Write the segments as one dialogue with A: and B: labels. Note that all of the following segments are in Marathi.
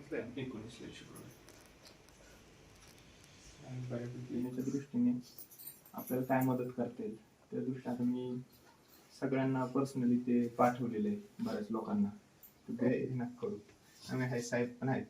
A: विश्लेषण
B: आणि बऱ्यापैकी येण्याच्या दृष्टीने आपल्याला काय मदत करता येईल त्या दृष्टीने आता मी सगळ्यांना पर्सनली ते पाठवलेले आहे बऱ्याच लोकांना ते हे नका करू आम्ही हाय साहेब पण आहेत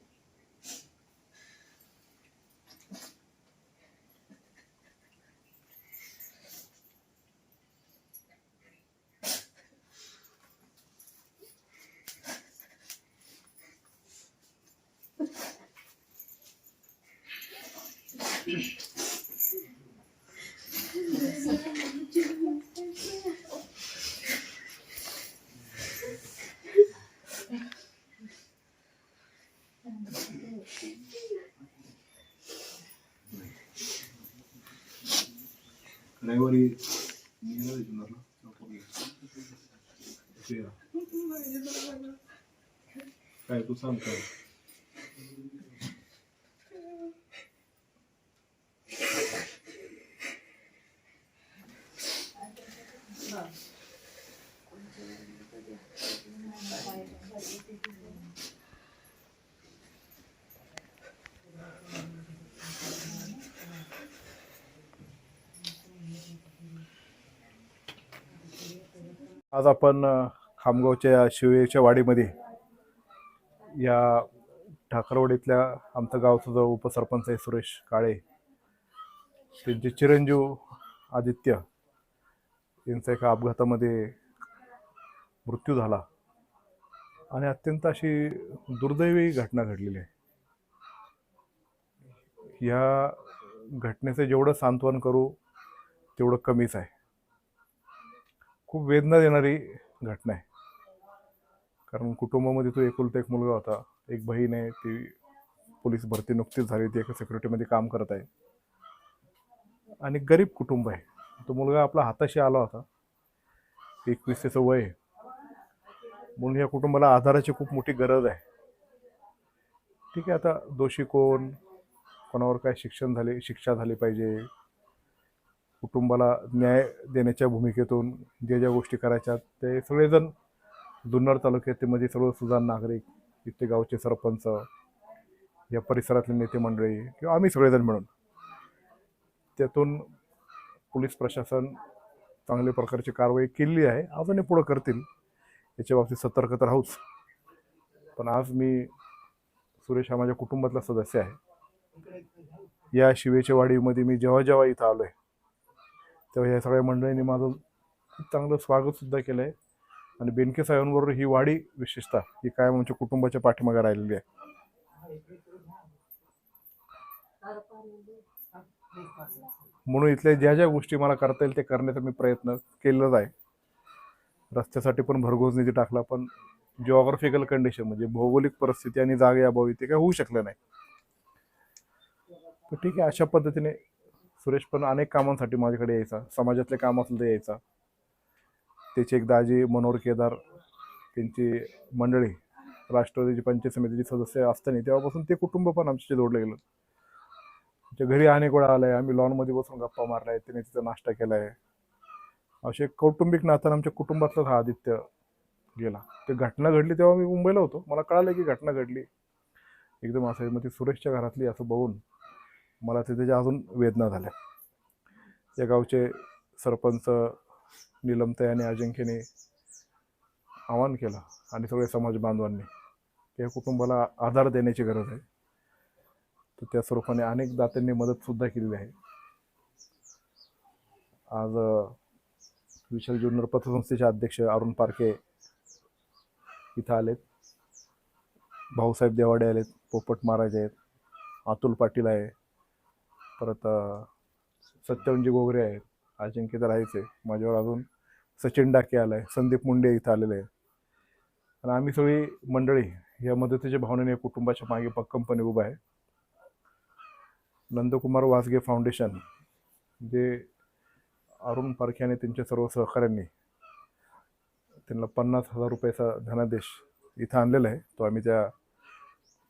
A: रविवारी येणार आहे जुन्नरला. ते
C: आज आपण खामगावच्या शिवेच्या वाडीमध्ये या ठाकरवाडीतल्या आमचं गावचं जो उपसरपंच आहे सुरेश काळे त्यांचे चिरंजीव आदित्य यांचा एका अपघातामध्ये मृत्यू झाला. आणि अत्यंत अशी दुर्दैवी घटना घडलेली आहे. या घटनेचं जेवढं सांत्वन करू तेवढं कमीच आहे. खूप वेदना देणारी घटना आहे. कारण कुटुंबामध्ये तो एकुलता एक मुलगा होता. एक बहीण आहे ती पोलीस भरती नुकतीच झाली ती एका सिक्युरिटीमध्ये काम करत आहे. आणि गरीब कुटुंब आहे. तो मुलगा आपला हाताशी आला होता. एकवीस त्याचं वय आहे. म्हणून या कुटुंबाला आधाराची खूप मोठी गरज आहे. ठीक आहे आता दोषी कोण? कोणावर काय शिक्षण झाले शिक्षा झाली पाहिजे? कुटुंबाला न्याय देण्याच्या भूमिकेतून ज्या ज्या गोष्टी करायच्या ते सगळेजण जुन्नर तालुक्यामध्ये सर्व सुजाण नागरिक इथे गावचे सरपंच या परिसरातले नेते मंडळी किंवा आम्ही सगळेजण मिळून त्यातून पोलीस प्रशासन चांगल्या प्रकारची कारवाई केली आहे. अजूनही पुढं करतील. याच्या बाबतीत सतर्क तर राहूच. पण आज मी सुरेश हा माझ्या कुटुंबातला सदस्य आहे. या शिवेच्या वाडीमध्ये मी जेव्हा जेव्हा इथं आलो आहे तेव्हा या सगळ्या मंडळींनी माझं खूप चांगलं स्वागतसुद्धा केलं आहे आणि बेनके साहेबांबरोबर ही वाडी विशेषतः ही कायम आमच्या कुटुंबाच्या पाठीमागे राहिलेली आहे. म्हणून इथल्या ज्या ज्या गोष्टी मला करता येईल ते करण्याचा मी प्रयत्न केलेलाच आहे. रस्त्यासाठी पण भरघोस निधी टाकला पण जिओग्राफिकल कंडिशन म्हणजे भौगोलिक परिस्थिती आणि जागे अभावी ते काय होऊ शकलं नाही. तर ठीक आहे अशा पद्धतीने सुरेश पण अनेक कामांसाठी माझ्याकडे यायचा. समाजातले काम असलं तर यायचा. त्याचे एक दाजी मनोहर केदार त्यांची मंडळी राष्ट्रवादीची पंचायत समितीचे सदस्य असताना तेव्हापासून ते कुटुंब पण आमच्याशी जोडलं गेलं. त्याच्या घरी अनेक वेळा आलाय. आम्ही लॉनमध्ये बसून गप्पा मारलाय. त्याने तिचा नाश्ता केलाय. असे कौटुंबिक नात्यानं आमच्या कुटुंबातलाच हा आदित्य गेला. ते घटना घडली तेव्हा मी मुंबईला होतो. मला कळालं की घटना घडली. एकदम असं मग ती सुरेशच्या घरातली असं बघून मला ते त्याच्या अजून वेदना झाल्या. या गावचे सरपंच निलमताई आणि अजिंक्यने आवाहन केलं आणि सगळे समाज बांधवांनी या कुटुंबाला आधार देण्याची गरज आहे. तर त्या स्वरूपाने अनेक दात्यांनी मदतसुद्धा केलेली आहे. आज विशाल ज्युनियर पथसंस्थेचे अध्यक्ष अरुण पारखे इथं आलेत. भाऊसाहेब देवाडे आलेत पोपट महाराज आहेत अतुल पाटील आहे परत अ, सत्यवंजी गोगरे आहेत अजिंक्य तर आहेच आहे माझ्यावर अजून सचिन डाके आलाय संदीप मुंडे इथं आलेले आहेत. आणि आम्ही सगळी मंडळी या मदतीच्या भावनेने कुटुंबाच्या मागे पक्कमपणे उभा आहे. नंदकुमार वासगे फाउंडेशन जे अरुण पारखे आणि त्यांच्या सर्व सहकाऱ्यांनी त्यांना पन्नास हजार रुपयाचा धनादेश इथं आणलेला आहे. तो आम्ही त्या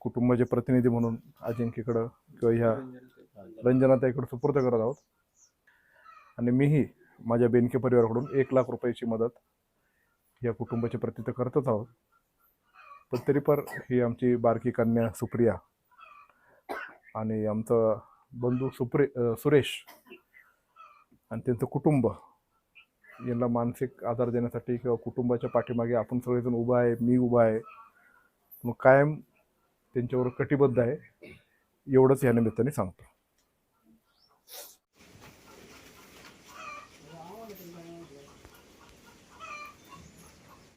C: कुटुंबाचे प्रतिनिधी म्हणून अजिंक्यकडं किंवा ह्या रंजनाताईकडे सुपूर्द करत आहोत. आणि मीही माझ्या बेनके परिवाराकडून एक लाख रुपयाची मदत या कुटुंबाच्या प्रती तर करतच आहोत. पण तरी पण ही आमची बारकी कन्या सुप्रिया आणि आमचं बंधू सुप्रे सुरेश आणि त्यांचं कुटुंब यांना मानसिक आधार देण्यासाठी किंवा कुटुंबाच्या पाठीमागे आपण सगळेजण उभा आहे मी उभा आहे. मग कायम त्यांच्यावर कटिबद्ध आहे. एवढंच या निमित्ताने सांगतो.